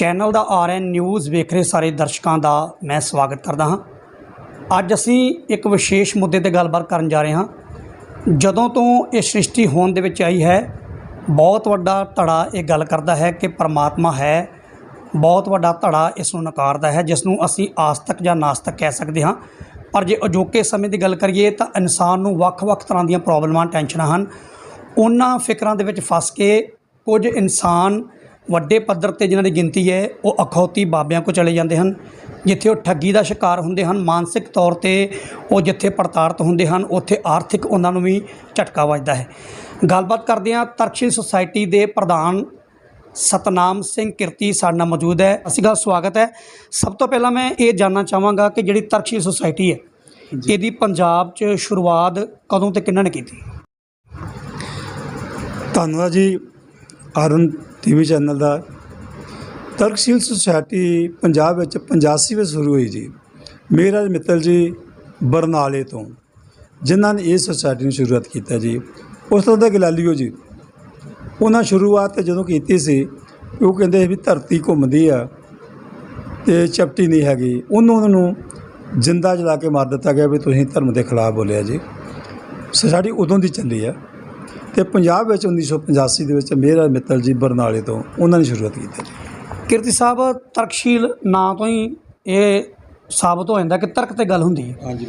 Channel ਦਾ RN news ਵੇਖ ਰਹੇ ਸਾਰੇ ਦਰਸ਼ਕਾਂ ਦਾ ਮੈਂ ਸਵਾਗਤ ਕਰਦਾ ਹਾਂ। ਅੱਜ ਅਸੀਂ ਇੱਕ ਵਿਸ਼ੇਸ਼ ਮੁੱਦੇ ਤੇ ਗੱਲਬਾਤ ਕਰਨ ਜਾ ਰਹੇ ਹਾਂ। ਜਦੋਂ ਤੋਂ ਇਹ ਸ੍ਰਿਸ਼ਟੀ ਹੋਣ ਦੇ ਵਿੱਚ ਆਈ ਹੈ, ਬਹੁਤ ਵੱਡਾ ਧੜਾ ਇਹ ਗੱਲ ਕਰਦਾ ਹੈ ਕਿ ਪਰਮਾਤਮਾ ਹੈ, ਬਹੁਤ ਵੱਡਾ ਧੜਾ ਇਸ ਨੂੰ ਨਕਾਰਦਾ ਹੈ, ਜਿਸ ਨੂੰ ਅਸੀਂ ਆਸਤਕ ਜਾਂ ਨਾਸਤਕ ਕਹਿ ਸਕਦੇ ਹਾਂ। ਪਰ ਜੇ ਅਜੋਕੇ ਸਮੇਂ ਦੀ ਗੱਲ ਕਰੀਏ ਤਾਂ ਇਨਸਾਨ ਨੂੰ ਵੱਖ-ਵੱਖ ਤਰ੍ਹਾਂ ਦੀਆਂ ਪ੍ਰੋਬਲਮਾਂ, ਟੈਨਸ਼ਨਾਂ ਹਨ। ਉਹਨਾਂ ਫਿਕਰਾਂ ਦੇ ਵਿੱਚ ਫਸ ਕੇ ਕੁਝ ਇਨਸਾਨ ਵੱਡੇ ਪੱਧਰ ਤੇ ਜਿਨ੍ਹਾਂ ਦੀ ਗਿਣਤੀ ਹੈ ਉਹ ਅਖੌਤੀ ਬਾਬਿਆਂ ਕੋ ਚਲੇ ਜਾਂਦੇ ਹਨ ਜਿੱਥੇ ਉਹ ਠੱਗੀ ਦਾ ਸ਼ਿਕਾਰ ਹੁੰਦੇ ਹਨ। ਮਾਨਸਿਕ ਤੌਰ ਤੇ ਉਹ ਜਿੱਥੇ ਪ੍ਰਤਾੜਿਤ ਹੁੰਦੇ ਹਨ ਉੱਥੇ ਆਰਥਿਕ ਉਹਨਾਂ ਨੂੰ ਵੀ ਝਟਕਾ ਵੱਜਦਾ ਹੈ। ਗੱਲਬਾਤ ਕਰਦੇ ਹਾਂ ਤਰਕਸ਼ੀਲ ਸੁਸਾਇਟੀ ਦੇ ਪ੍ਰਧਾਨ ਸਤਨਾਮ ਸਿੰਘ ਕਿਰਤੀ ਸਾਡੇ ਨਾਲ ਮੌਜੂਦ ਹੈ। ਅਸੀਂ ਗੱਲ ਸਵਾਗਤ ਹੈ। ਸਭ ਤੋਂ ਪਹਿਲਾਂ ਮੈਂ ਇਹ ਜਾਨਣਾ ਚਾਹਾਂਗਾ ਕਿ ਜਿਹੜੀ ਤਰਕਸ਼ੀਲ ਸੁਸਾਇਟੀ ਹੈ ਇਹਦੀ ਪੰਜਾਬ 'ਚ ਸ਼ੁਰੂਆਤ ਕਦੋਂ ਤੇ ਕਿਹਨਾਂ ਨੇ ਕੀਤੀ? ਧੰਨਵਾਦ ਜੀ ਆਰਨ ਟੀਵੀ ਚੈਨਲ ਦਾ। ਤਰਕਸ਼ੀਲ ਸੁਸਾਇਟੀ ਪੰਜਾਬ ਵਿੱਚ 85 ਵਿੱਚ ਸ਼ੁਰੂ ਹੋਈ ਜੀ। ਮੇਰਾ ਮਿੱਤਲ ਜੀ ਬਰਨਾਲੇ ਤੋਂ, ਜਿਨ੍ਹਾਂ ਨੇ ਇਸ ਸੁਸਾਇਟੀ ਨੂੰ ਸ਼ੁਰੂਆਤ ਕੀਤਾ ਜੀ। ਉਸ ਤੋਂ ਦਾ ਗਲਾਲੀਓ ਜੀ। ਉਹਨਾਂ ਸ਼ੁਰੂਆਤ ਜਦੋਂ ਕੀਤੀ ਸੀ, ਉਹ ਕਹਿੰਦੇ ਸੀ ਵੀ ਧਰਤੀ ਘੁੰਮਦੀ ਆ ਤੇ ਚਪਟੀ ਨਹੀਂ ਹੈਗੀ। ਉਹਨੂੰ ਉਹਨਾਂ ਨੂੰ ਜਿੰਦਾ ਜਲਾ ਕੇ ਮਾਰ ਦਿੱਤਾ ਗਿਆ ਵੀ ਤੁਸੀਂ ਧਰਮ ਦੇ ਖਿਲਾਫ ਬੋਲਿਆ ਜੀ। ਸੁਸਾਇਟੀ ਉਦੋਂ ਦੀ ਚੱਲੀ ਆ। ਤੇ ਪੰਜਾਬ ਵਿੱਚ 1985 ਦੇ ਵਿੱਚ ਮੇਰਾ ਮਿੱਤਲ ਜੀ ਬਰਨਾਲੇ ਤੋਂ ਉਹਨਾਂ ਨੇ ਸ਼ੁਰੂਆਤ ਕੀਤੀ ਜੀ ਕਿਰਤੀ ਸਾਹਿਬ ਤਰਕਸ਼ੀਲ ਨਾਂ ਤੋਂ ਹੀ ਇਹ ਸਾਬਤ ਹੋ ਜਾਂਦਾ ਕਿ ਤਰਕ ਤੇ ਗੱਲ ਹੁੰਦੀ ਹੈ। ਹਾਂਜੀ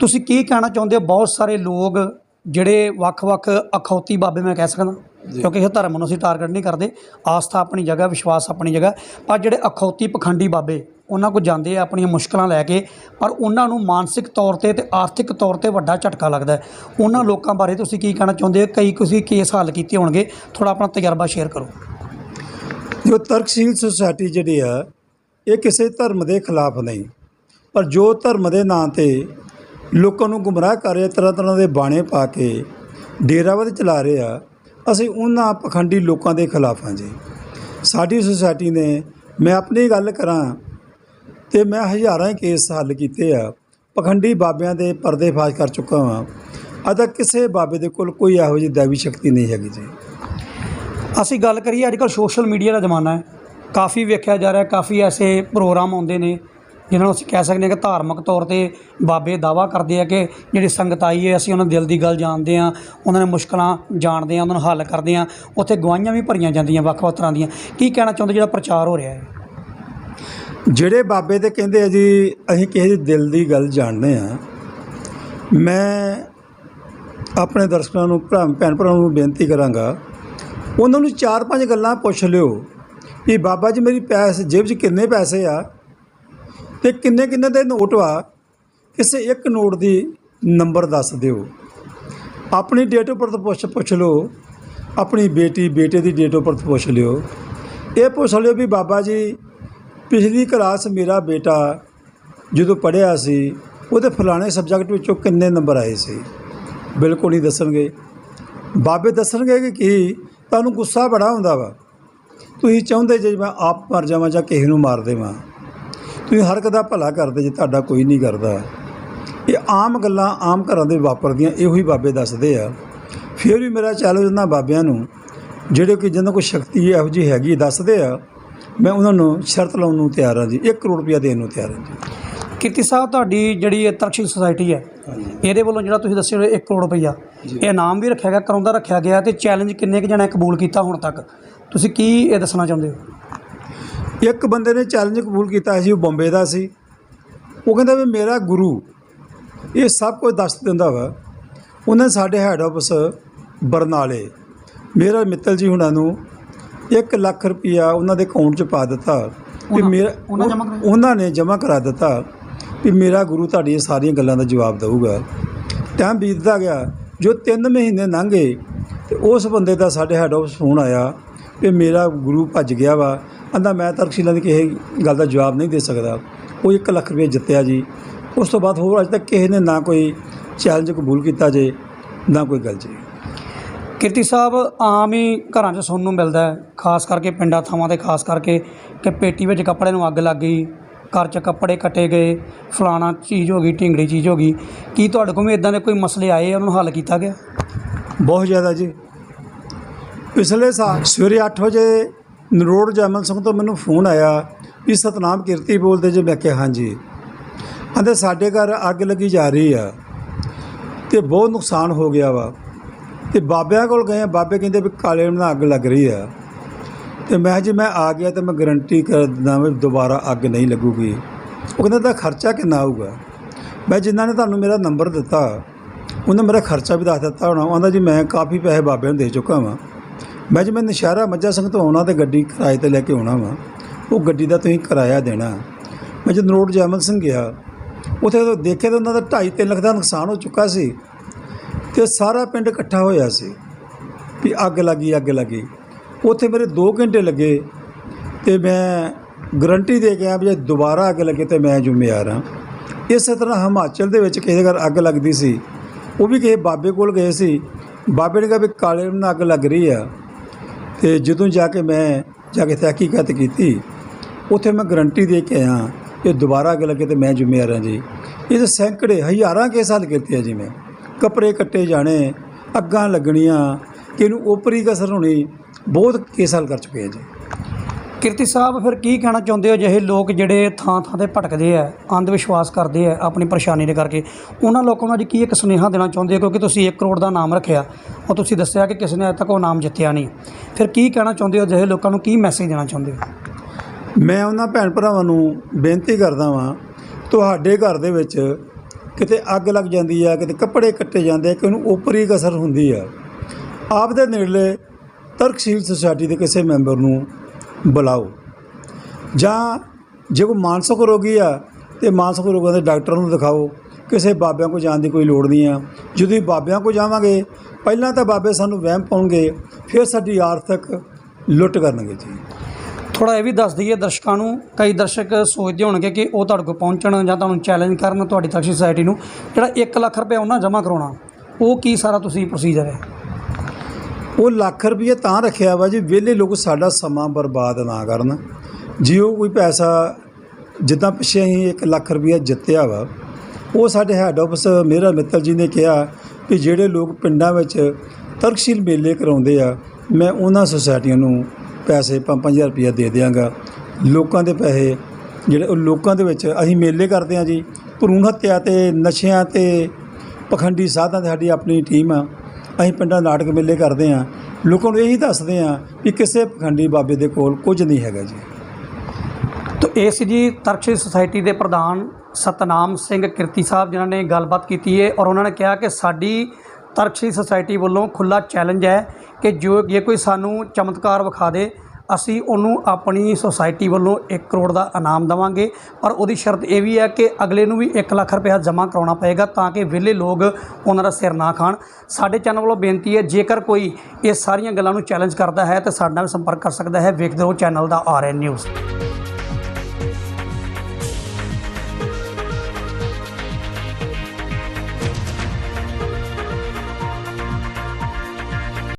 ਤੁਸੀਂ ਕੀ ਕਹਿਣਾ ਚਾਹੁੰਦੇ ਹੋ? ਬਹੁਤ ਸਾਰੇ ਲੋਕ ਜਿਹੜੇ ਵੱਖ-ਵੱਖ ਅਖੌਤੀ ਬਾਬੇ ਮੈਂ ਕਹਿ ਸਕਦਾ। ਕਿਉਂਕਿ ਇਹ ਧਰਮ ਨੂੰ ਅਸੀਂ ਟਾਰਗੇਟ ਨਹੀਂ ਕਰਦੇ। ਆਸਥਾ ਆਪਣੀ ਜਗ੍ਹਾ ਵਿਸ਼ਵਾਸ ਆਪਣੀ ਜਗ੍ਹਾ। ਪਰ ਜਿਹੜੇ ਅਖੌਤੀ ਪਖੰਡੀ ਬਾਬੇ ਉਹਨਾਂ ਕੋਲ ਜਾਂਦੇ ਆ ਆਪਣੀਆਂ ਮੁਸ਼ਕਲਾਂ ਲੈ ਕੇ ਪਰ ਉਹਨਾਂ ਨੂੰ ਮਾਨਸਿਕ ਤੌਰ ਤੇ ਤੇ ਆਰਥਿਕ ਤੌਰ ਤੇ ਵੱਡਾ ਝਟਕਾ ਲੱਗਦਾ ਉਹਨਾਂ ਲੋਕਾਂ ਬਾਰੇ ਤੁਸੀਂ ਕੀ ਕਹਿਣਾ ਚਾਹੁੰਦੇ ਹੋ? ਕਈ ਤੁਸੀਂ ਕੇਸ ਹੱਲ ਕੀਤੇ ਹੋਣਗੇ। ਥੋੜਾ ਆਪਣਾ ਤਜਰਬਾ ਸ਼ੇਅਰ ਕਰੋ। ਜੋ ਤਰਕਸ਼ੀਲ ਸੁਸਾਇਟੀ ਜਿਹੜੀ ਆ ਇਹ ਕਿਸੇ ਧਰਮ ਦੇ ਖਿਲਾਫ ਨਹੀਂ। ਪਰ ਜੋ ਧਰਮ ਦੇ ਨਾਂ ਤੇ ਲੋਕਾਂ ਨੂੰ ਗੁੰਮਰਾਹ ਕਰ ਰਹੇ ਤਰ੍ਹਾਂ ਤਰ੍ਹਾਂ ਦੇ ਬਾਣੇ ਪਾ ਕੇ ਡੇਰਾਵਦ ਚਲਾ ਰਹੇ ਆ ਅਸੀਂ ਉਹਨਾਂ ਪਖੰਡੀ ਲੋਕਾਂ ਦੇ ਖਿਲਾਫ ਹਾਂ ਜੀ। ਸਾਡੀ ਸੁਸਾਇਟੀ ਨੇ ਮੈਂ ਆਪਣੀ ਗੱਲ ਕਰਾਂ ਤੇ ਮੈਂ ਹਜ਼ਾਰਾਂ ਹੀ ਕੇਸ ਹੱਲ ਕੀਤੇ ਆ। ਪਖੰਡੀ ਬਾਬਿਆਂ ਦੇ ਪਰਦੇ ਫਾਸ਼ ਕਰ ਚੁੱਕਾ ਹਾਂ ਅਜਾ ਕਿਸੇ ਬਾਬੇ ਦੇ ਕੋਲ ਕੋਈ ਇਹੋ ਜਿਹੀ ਦੇਵੀ ਸ਼ਕਤੀ ਨਹੀਂ ਹੈਗੀ ਜੀ। ਅਸੀਂ ਗੱਲ ਕਰੀਏ, ਅੱਜ ਕੱਲ੍ਹ ਸੋਸ਼ਲ ਮੀਡੀਆ ਦਾ ਜ਼ਮਾਨਾ ਹੈ। ਕਾਫੀ ਵੇਖਿਆ ਜਾ ਰਿਹਾ, ਕਾਫੀ ਐਸੇ ਪ੍ਰੋਗਰਾਮ ਆਉਂਦੇ ਨੇ। ਜਿਨ੍ਹਾਂ ਨੂੰ ਅਸੀਂ ਕਹਿ ਸਕਦੇ ਹਾਂ ਕਿ ਧਾਰਮਿਕ ਤੌਰ ਤੇ ਬਾਬੇ ਦਾਵਾ ਕਰਦੇ ਆ ਕਿ ਜਿਹੜੀ ਸੰਗਤ ਆਈ ਹੈ, ਅਸੀਂ ਉਹਨਾਂ ਦਿਲ ਦੀ ਗੱਲ ਜਾਣਦੇ ਆ ਉਹਨਾਂ ਦੇ ਮੁਸ਼ਕਲਾਂ ਜਾਣਦੇ ਆ ਉਹਨਾਂ ਨੂੰ ਹੱਲ ਕਰਦੇ ਆ ਉੱਥੇ ਗਵਾਹੀਆਂ ਵੀ ਭਰੀਆਂ ਜਾਂਦੀਆਂ ਵੱਖ-ਵੱਖ ਤਰ੍ਹਾਂ ਦੀਆਂ। ਕੀ ਕਹਿਣਾ ਚਾਹੁੰਦੇ ਜਿਹੜਾ ਪ੍ਰਚਾਰ ਹੋ ਰਿਹਾ ਹੈ? ਜਿਹੜੇ ਬਾਬੇ ਤੇ ਕਹਿੰਦੇ ਆ ਜੀ, ਅਸੀਂ ਕਿਸੇ ਦੇ ਦਿਲ ਦੀ ਗੱਲ ਜਾਣਦੇ ਆ ਮੈਂ ਆਪਣੇ ਦਰਸ਼ਕਾਂ ਨੂੰ, ਭਰਾ ਭੈਣ ਭਰਾਵਾਂ ਨੂੰ ਬੇਨਤੀ ਕਰਾਂਗਾ, ਉਹਨਾਂ ਨੂੰ ਚਾਰ ਪੰਜ ਗੱਲਾਂ ਪੁੱਛ ਲਿਓ ਕਿ ਬਾਬਾ ਜੀ ਮੇਰੀ ਪੈਸੇ, ਜੇਬ 'ਚ ਕਿੰਨੇ ਪੈਸੇ ਆ? ਤੇ ਕਿੰਨੇ ਕਿੰਨੇ ਦੇ ਨੋਟ ਆ? ਕਿਸੇ ਇੱਕ ਨੋਟ ਦੀ ਨੰਬਰ ਦੱਸ ਦਿਓ। ਆਪਣੀ ਡੇਟ ਆਫ ਬਰਥ ਪੁੱਛ ਪੁੱਛ ਲਓ। ਆਪਣੀ ਬੇਟੀ, ਬੇਟੇ ਦੀ ਡੇਟ ਆਫ ਬਰਥ ਪੁੱਛ ਲਿਓ। ਇਹ ਪੁੱਛ ਲਿਓ ਵੀ ਬਾਬਾ ਜੀ, ਪਿਛਲੀ ਕਲਾਸ ਮੇਰਾ ਬੇਟਾ ਜਦੋਂ ਪੜ੍ਹਿਆ ਸੀ, ਉਹਦੇ ਫਲਾਣੇ ਸਬਜੈਕਟ ਵਿੱਚੋਂ ਕਿੰਨੇ ਨੰਬਰ ਆਏ ਸੀ? ਬਿਲਕੁਲ ਨਹੀਂ ਦੱਸਣਗੇ। ਬਾਬੇ ਦੱਸਣਗੇ ਕਿ ਕੀ? ਤੁਹਾਨੂੰ ਗੁੱਸਾ ਬੜਾ ਹੁੰਦਾ ਵਾ। ਤੁਸੀਂ ਚਾਹੁੰਦੇ ਜੇ ਮੈਂ ਆਪ ਮਰ ਜਾਵਾਂ ਜਾਂ ਕਿਸੇ ਨੂੰ ਮਾਰ ਦੇਵਾਂ। ਤੁਸੀਂ ਹਰ ਇੱਕ ਦਾ ਭਲਾ ਕਰਦੇ ਜੇ ਤੁਹਾਡਾ ਕੋਈ ਨਹੀਂ ਕਰਦਾ। ਇਹ ਆਮ ਗੱਲਾਂ ਆਮ ਘਰਾਂ ਦੇ ਵਾਪਰਦੀਆਂ ਇਹੋ ਹੀ ਬਾਬੇ ਦੱਸਦੇ ਆ। ਫਿਰ ਵੀ ਮੇਰਾ ਚੈਲੰਜ ਉਹਨਾਂ ਬਾਬਿਆਂ ਨੂੰ ਜਿਹੜੇ ਕਿ ਜਿਹਨਾਂ ਕੋਲ ਸ਼ਕਤੀ ਇਹੋ ਜਿਹੀ ਹੈਗੀ ਦੱਸਦੇ ਆ। ਮੈਂ ਉਹਨਾਂ ਨੂੰ ਸ਼ਰਤ ਲਾਉਣ ਨੂੰ ਤਿਆਰ ਹਾਂ ਜੀ 1 ਕਰੋੜ ਰੁਪਇਆ ਦੇਣ ਨੂੰ ਤਿਆਰ ਹਾਂ ਜੀ। ਕੀਰਤੀ ਸਾਹਿਬ ਤੁਹਾਡੀ ਜਿਹੜੀ ਇਹ ਤਰਕਸ਼ੀਲ ਸੁਸਾਇਟੀ ਹੈ ਇਹਦੇ ਵੱਲੋਂ ਜਿਹੜਾ ਤੁਸੀਂ ਦੱਸਿਆ 1 ਕਰੋੜ ਰੁਪਈਆ ਇਹ ਇਨਾਮ ਵੀ ਰੱਖਿਆ ਗਿਆ ਕਰਾਉਂਦਾ ਰੱਖਿਆ ਗਿਆ ਤੇ ਚੈਲੰਜ ਕਿੰਨੇ ਕੁ ਜਣੇ ਕਬੂਲ ਕੀਤਾ ਹੁਣ ਤੱਕ? ਤੁਸੀਂ ਕੀ ਇਹ ਦੱਸਣਾ ਚਾਹੁੰਦੇ ਹੋ? ਇੱਕ ਬੰਦੇ ਨੇ ਚੈਲੰਜ ਕਬੂਲ ਕੀਤਾ ਸੀ ਉਹ ਬੰਬੇ ਦਾ ਸੀ। ਉਹ ਕਹਿੰਦਾ ਵੀ ਮੇਰਾ ਗੁਰੂ ਇਹ ਸਭ ਕੁਝ ਦੱਸ ਦਿੰਦਾ ਵਾ। ਉਹਨੇ ਸਾਡੇ ਹੈੱਡ ਆਫਿਸ ਬਰਨਾਲੇ ਮੇਰਾ ਮਿੱਤਲ ਜੀ ਹੁਣਾਂ ਨੂੰ 1 ਲੱਖ ਰੁਪਇਆ ਉਹਨਾਂ ਦੇ ਅਕਾਊਂਟ 'ਚ ਪਾ ਦਿੱਤਾ ਉਹਨਾਂ- ਮੇਰਾ ਉਹਨਾਂ ਨੇ ਜਮ੍ਹਾਂ ਕਰਾ ਦਿੱਤਾ ਵੀ ਮੇਰਾ ਗੁਰੂ ਤੁਹਾਡੀਆਂ ਸਾਰੀਆਂ ਗੱਲਾਂ ਦਾ ਜਵਾਬ ਦਊਗਾ। ਟਾਈਮ ਬੀਤਦਾ ਗਿਆ ਜੋ 3 ਮਹੀਨੇ ਲੰਘੇ ਤੇ ਉਸ ਬੰਦੇ ਦਾ ਸਾਡੇ ਹੈੱਡ ਆਫਿਸ ਫੋਨ ਆਇਆ ਕਿ ਮੇਰਾ ਗੁਰੂ ਭੱਜ ਗਿਆ ਵਾ। ਕਹਿੰਦਾ ਮੈਂ ਤਰਕਸ਼ੀਲਾਂ ਦੀ ਕਿਸੇ ਗੱਲ ਦਾ ਜਵਾਬ ਨਹੀਂ ਦੇ ਸਕਦਾ। ਉਹ 1 ਲੱਖ ਰੁਪਏ ਜਿੱਤਿਆ ਜੀ। ਉਸ ਤੋਂ ਬਾਅਦ ਹੋਰ ਅਜੇ ਤੱਕ ਕਿਸੇ ਨੇ ਨਾ ਕੋਈ ਚੈਲੰਜ ਕਬੂਲ ਕੀਤਾ ਜੇ ਨਾ ਕੋਈ ਗੱਲ ਜੀ। ਕੀਰਤੀ ਸਾਹਿਬ ਆਮ ਹੀ ਘਰਾਂ 'ਚ ਸੁਣਨ ਨੂੰ ਮਿਲਦਾ ਹੈ। ਖਾਸ ਕਰਕੇ ਪਿੰਡਾਂ ਥਾਵਾਂ ਤੇ ਖਾਸ ਕਰਕੇ ਕਿ ਪੇਟੀ ਵਿੱਚ ਕੱਪੜੇ ਨੂੰ ਅੱਗ ਲੱਗ ਗਈ ਘਰ 'ਚ ਕੱਪੜੇ ਕੱਟੇ ਗਏ ਫਲਾਣਾ ਚੀਜ਼ ਹੋ ਗਈ ਢਿੰਗੜੀ ਚੀਜ਼ ਹੋ ਗਈ। ਕੀ ਤੁਹਾਡੇ ਕੋਲ ਵੀ ਇਦਾਂ ਦੇ ਕੋਈ ਮਸਲੇ ਆਏ ਉਹਨਾਂ ਨੂੰ ਹੱਲ ਕੀਤਾ ਗਿਆ? ਬਹੁਤ ਜ਼ਿਆਦਾ ਜੀ। ਪਿਛਲੇ ਸਾਲ ਸਵੇਰੇ 8 ਵਜੇ ਨਰੋੜ ਜੈਮਲ ਸਿੰਘ ਤੋਂ ਮੈਨੂੰ ਫੋਨ ਆਇਆ ਵੀ ਸਤਨਾਮ ਕੀਰਤੀ ਬੋਲਦੇ ਜੇ। ਮੈਂ ਕਿਹਾ, ਹਾਂਜੀ। ਕਹਿੰਦੇ, ਸਾਡੇ ਘਰ ਅੱਗ ਲੱਗੀ ਜਾ ਰਹੀ ਆ ਤੇ ਬਹੁਤ ਨੁਕਸਾਨ ਹੋ ਗਿਆ ਵਾ। ਤੇ ਬਾਬਿਆਂ ਕੋਲ ਗਏ ਆ। ਬਾਬੇ ਕਹਿੰਦੇ ਵੀ ਕਾਲੇ ਨੂੰ ਅੱਗ ਲੱਗ ਰਹੀ ਆ। ਤੇ ਮੈਂ ਜੀ ਮੈਂ ਆ ਗਿਆ ਤਾਂ ਮੈਂ ਗਰੰਟੀ ਦਿੰਦਾ ਵੀ ਦੁਬਾਰਾ ਅੱਗ ਨਹੀਂ ਲੱਗੂਗੀ। ਉਹ ਕਹਿੰਦਾ, ਤਾਂ ਖਰਚਾ ਕਿੰਨਾ ਆਊਗਾ? ਮੈਂ ਜਿਨ੍ਹਾਂ ਨੇ ਤੁਹਾਨੂੰ ਮੇਰਾ ਨੰਬਰ ਦਿੱਤਾ, ਉਹਨੇ ਮੇਰਾ ਖਰਚਾ ਵੀ ਦੱਸ ਦਿੱਤਾ ਹੋਣਾ। ਉਹਦਾ ਜੀ, ਮੈਂ ਕਾਫੀ ਪੈਸੇ ਬਾਬਿਆਂ ਨੂੰ ਦੇ ਚੁੱਕਾ ਵਾਂ। ਮੈਂ ਜੀ ਮੈਂ ਨਸ਼ਹਿਰਾ ਮੱਝਾ ਸਿੰਘ ਤੋਂ ਆਉਣਾ ਤੇ ਗੱਡੀ ਕਿਰਾਏ ਤੇ ਲੈ ਕੇ ਆਉਣਾ ਵਾ, ਉਹ ਗੱਡੀ ਦਾ ਤੁਸੀਂ ਕਿਰਾਇਆ ਦੇਣਾ। ਮੈਂ ਜਦ ਨਰੋਟ ਜੈਮਲ ਸਿੰਘ ਗਿਆ, ਉੱਥੇ ਜਦੋਂ ਦੇਖਿਆ ਤਾਂ ਉਹਨਾਂ ਦਾ 2.5 ਲੱਖ ਦਾ ਨੁਕਸਾਨ ਹੋ ਚੁੱਕਾ ਸੀ ਤੇ ਸਾਰਾ ਪਿੰਡ ਇਕੱਠਾ ਹੋਇਆ ਸੀ ਵੀ ਅੱਗ ਲੱਗੀ ਅੱਗ ਲੱਗੀ। ਉੱਥੇ ਮੇਰੇ 2 ਘੰਟੇ ਲੱਗੇ ਤੇ ਮੈਂ ਗਰੰਟੀ ਦੇ ਕੇ ਆ ਵੀ ਜੇ ਦੁਬਾਰਾ ਅੱਗ ਲੱਗੇ ਤੇ ਮੈਂ ਜ਼ਿੰਮੇਵਾਰ ਹਾਂ। ਇਸੇ ਤਰ੍ਹਾਂ ਹਿਮਾਚਲ ਦੇ ਵਿੱਚ ਕਿਸੇ ਦੇ ਘਰ ਅੱਗ ਲੱਗਦੀ ਸੀ, ਉਹ ਵੀ ਕਿਸੇ ਬਾਬੇ ਕੋਲ ਗਏ ਸੀ। ਬਾਬੇ ਨੇ ਕਿਹਾ ਵੀ ਕਾਲੇ ਨੂੰ ਅੱਗ ਲੱਗ ਰਹੀ ਆ। ਤੇ ਜਦੋਂ ਜਾ ਕੇ ਮੈਂ ਜਾ ਕੇ ਤਹਿਕੀਕਤ ਕੀਤੀ, ਉੱਥੇ ਮੈਂ ਗਰੰਟੀ ਦੇ ਕੇ ਆਇਆ ਇਹ ਦੁਬਾਰਾ ਅੱਗ ਲੱਗੇ ਤੇ ਮੈਂ ਜ਼ਿੰਮੇਵਾਰ ਹਾਂ ਜੀ। ਇਹ ਤਾਂ ਸੈਂਕੜੇ, ਹਜ਼ਾਰਾਂ ਕੇਸ ਹੱਲ ਕੀਤੇ ਆ ਜੀ ਮੈਂ। ਕੱਪੜੇ ਕੱਟੇ ਜਾਣੇ, ਅੱਗਾਂ ਲੱਗਣੀਆਂ, ਕਿ ਇਹਨੂੰ ਓਪਰੀ ਕਸਰ ਹੋਣੀ, ਬਹੁਤ ਕੇਸ ਹੱਲ ਕਰ ਚੁੱਕੇ ਆ ਜੀ। ਕਿਰਤੀ ਸਾਹਿਬ, ਫਿਰ ਕੀ ਕਹਿਣਾ ਚਾਹੁੰਦੇ ਹੋ? ਜਿਹੇ ਲੋਕ ਜਿਹੜੇ ਥਾਂ ਥਾਂ ਤੇ ਭਟਕਦੇ ਆ ਅੰਧ ਵਿਸ਼ਵਾਸ ਕਰਦੇ ਆ ਆਪਣੀ ਪਰੇਸ਼ਾਨੀ ਦੇ ਕਰਕੇ। ਉਹਨਾਂ ਲੋਕਾਂ ਨੂੰ ਅੱਜ ਕੀ ਇੱਕ ਸੁਨੇਹਾ ਦੇਣਾ ਚਾਹੁੰਦੇ ਹੋ? ਕਿਉਂਕਿ ਤੁਸੀਂ 1 ਕਰੋੜ ਦਾ ਨਾਮ ਰੱਖਿਆ। ਉਹ ਤੁਸੀਂ ਦੱਸਿਆ ਕਿ ਕਿਸੇ ਨੇ ਅਜੇ ਤੱਕ ਉਹ ਨਾਮ ਜਿੱਤਿਆ ਨਹੀਂ। ਫਿਰ ਕੀ ਕਹਿਣਾ ਚਾਹੁੰਦੇ ਹੋ? ਜਿਹੇ ਲੋਕਾਂ ਨੂੰ ਕੀ ਮੈਸੇਜ ਦੇਣਾ ਚਾਹੁੰਦੇ ਹੋ? ਮੈਂ ਉਹਨਾਂ ਭੈਣ ਭਰਾਵਾਂ ਨੂੰ ਬੇਨਤੀ ਕਰਦਾ ਵਾਂ, ਤੁਹਾਡੇ ਘਰ ਦੇ ਵਿੱਚ ਕਿਤੇ ਅੱਗ ਲੱਗ ਜਾਂਦੀ ਆ, ਕਿਤੇ ਕੱਪੜੇ ਕੱਟੇ ਜਾਂਦੇ ਆ, ਕਿ ਉਹਨੂੰ ਓਪਰੀ ਕਸਰ ਹੁੰਦੀ ਆ। ਆਪ ਦੇ ਨੇੜਲੇ ਤਰਕਸ਼ੀਲ ਸੁਸਾਇਟੀ ਦੇ ਕਿਸੇ ਮੈਂਬਰ ਨੂੰ ਬੁਲਾਓ। ਜਾਂ ਜੇ ਕੋਈ ਮਾਨਸਿਕ ਰੋਗੀ ਆ, ਤੇ ਮਾਨਸਿਕ ਰੋਗਾਂ ਦੇ ਡਾਕਟਰ ਨੂੰ ਦਿਖਾਓ। ਕਿਸੇ ਬਾਬਿਆਂ ਕੋਲ ਜਾਣ ਦੀ ਕੋਈ ਲੋੜ ਨਹੀਂ ਆ। ਜਦੋਂ ਬਾਬਿਆਂ ਕੋਲ ਜਾਵਾਂਗੇ, ਪਹਿਲਾਂ ਤਾਂ ਬਾਬੇ ਸਾਨੂੰ ਵਹਿਮ ਪਾਉਣਗੇ, ਫਿਰ ਸਾਡੀ ਆਰਥਿਕ ਲੁੱਟ ਕਰਨਗੇ ਜੀ। ਥੋੜਾ ਇਹ ਵੀ ਦੱਸ ਦਈਏ ਦਰਸ਼ਕਾਂ ਨੂੰ, ਕਈ ਦਰਸ਼ਕ ਸੋਚਦੇ ਹੋਣਗੇ ਕਿ ਉਹ ਤੁਹਾਡੇ ਕੋਲ ਪਹੁੰਚਣ ਜਾਂ ਤੁਹਾਨੂੰ ਚੈਲੰਜ ਕਰਨ ਤੁਹਾਡੀ ਤਖਸ਼ੀ ਸੁਸਾਇਟੀ ਨੂੰ, ਜਿਹੜਾ 1 ਲੱਖ ਰੁਪਏ ਉਹਨਾਂ ਜਮ੍ਹਾਂ ਕਰਾਉਣਾ, ਉਹ ਕੀ ਸਾਰਾ ਤੁਸੀਂ ਪ੍ਰੋਸੀਜਰ ਹੈ? ਉਹ ਲੱਖ ਰੁਪਏ ਤਾਂ ਰੱਖਿਆ ਵਾ ਜੀ ਵਿਹਲੇ ਲੋਕ ਸਾਡਾ ਸਮਾਂ ਬਰਬਾਦ ਨਾ ਕਰਨ। ਜੇ ਉਹ ਕੋਈ ਪੈਸਾ ਜਿੱਦਾਂ ਪਿੱਛੇ ਅਸੀਂ 1 ਲੱਖ ਰੁਪਏ ਜਿੱਤਿਆ ਵਾ, ਉਹ ਸਾਡੇ ਹੈੱਡ ਆਫਿਸ ਮੇਰਾ ਮਿੱਤਲ ਜੀ ਨੇ ਕਿਹਾ ਕਿ ਜਿਹੜੇ ਲੋਕ ਪਿੰਡਾਂ ਵਿੱਚ ਤਰਕਸ਼ੀਲ ਮੇਲੇ ਕਰਾਉਂਦੇ ਆ, ਮੈਂ ਉਹਨਾਂ ਸੁਸਾਇਟੀਆਂ ਨੂੰ ਪੈਸੇ 5-5000 ਰੁਪਏ ਦੇ ਦਿਆਂਗਾ। ਲੋਕਾਂ ਦੇ ਪੈਸੇ ਜਿਹੜੇ ਉਹ ਲੋਕਾਂ ਦੇ ਵਿੱਚ ਅਸੀਂ ਮੇਲੇ ਕਰਦੇ ਆ ਜੀ। ਭਰੂਣ ਹੱਤਿਆ ਤੇ ਨਸ਼ਿਆਂ ਤੇ ਪਖੰਡੀ ਸਾਧਾਂ 'ਤੇ ਸਾਡੀ ਆਪਣੀ ਟੀਮ ਆ। ਅਸੀਂ ਪਿੰਡਾਂ ਨਾਟਕ ਮੇਲੇ ਕਰਦੇ ਆ ਲੋਕਾਂ ਨੂੰ ਇਹੀ ਦੱਸਦੇ ਆ ਕਿ ਕਿਸੇ ਪਖੰਡੀ ਬਾਬੇ ਦੇ ਕੋਲ ਕੁਝ ਨਹੀਂ ਹੈਗਾ ਜੀ। ਤੋ ਇਸ ਜੀ ਤਰਕਸ਼ੀ ਸੁਸਾਇਟੀ ਦੇ ਪ੍ਰਧਾਨ ਸਤਨਾਮ ਸਿੰਘ ਕਿਰਤੀ ਸਾਹਿਬ, ਜਿਨ੍ਹਾਂ ਨੇ ਗੱਲਬਾਤ ਕੀਤੀ ਹੈ ਔਰ ਉਹਨਾਂ ਨੇ ਕਿਹਾ ਕਿ ਸਾਡੀ ਤਰਕਸ਼ੀ ਸੁਸਾਇਟੀ ਵੱਲੋਂ ਖੁੱਲਾ ਚੈਲੰਜ ਹੈ ਕਿ ਜੋ ਜੇ ਕੋਈ ਸਾਨੂੰ ਚਮਤਕਾਰ ਵਿਖਾ ਦੇ ਅਸੀਂ ਉਹਨੂੰ ਆਪਣੀ ਸੁਸਾਇਟੀ ਵੱਲੋਂ 1 ਕਰੋੜ ਦਾ ਇਨਾਮ ਦੇਵਾਂਗੇ। ਪਰ ਉਹਦੀ ਸ਼ਰਤ ਇਹ ਵੀ ਹੈ ਕਿ ਅਗਲੇ ਨੂੰ ਵੀ 1 ਲੱਖ ਰੁਪਏ ਜਮ੍ਹਾਂ ਕਰਾਉਣਾ ਪਏਗਾ ਤਾਂ ਕਿ ਵਿਹਲੇ ਲੋਕ ਉਹਨਾਂ ਦਾ ਸਿਰ ਨਾ ਖਾਣ। ਸਾਡੇ ਚੈਨਲ ਵੱਲੋਂ ਬੇਨਤੀ ਹੈ, ਜੇਕਰ ਕੋਈ ਇਹ ਸਾਰੀਆਂ ਗੱਲਾਂ ਨੂੰ ਚੈਲੰਜ ਕਰਦਾ ਹੈ ਤਾਂ ਸਾਡੇ ਨਾਲ ਸੰਪਰਕ ਕਰ ਸਕਦਾ ਹੈ। ਵੇਖਦੇ ਰਹੋ ਚੈਨਲ ਦਾ ਆਰ ਐਨ ਨਿਊਜ਼।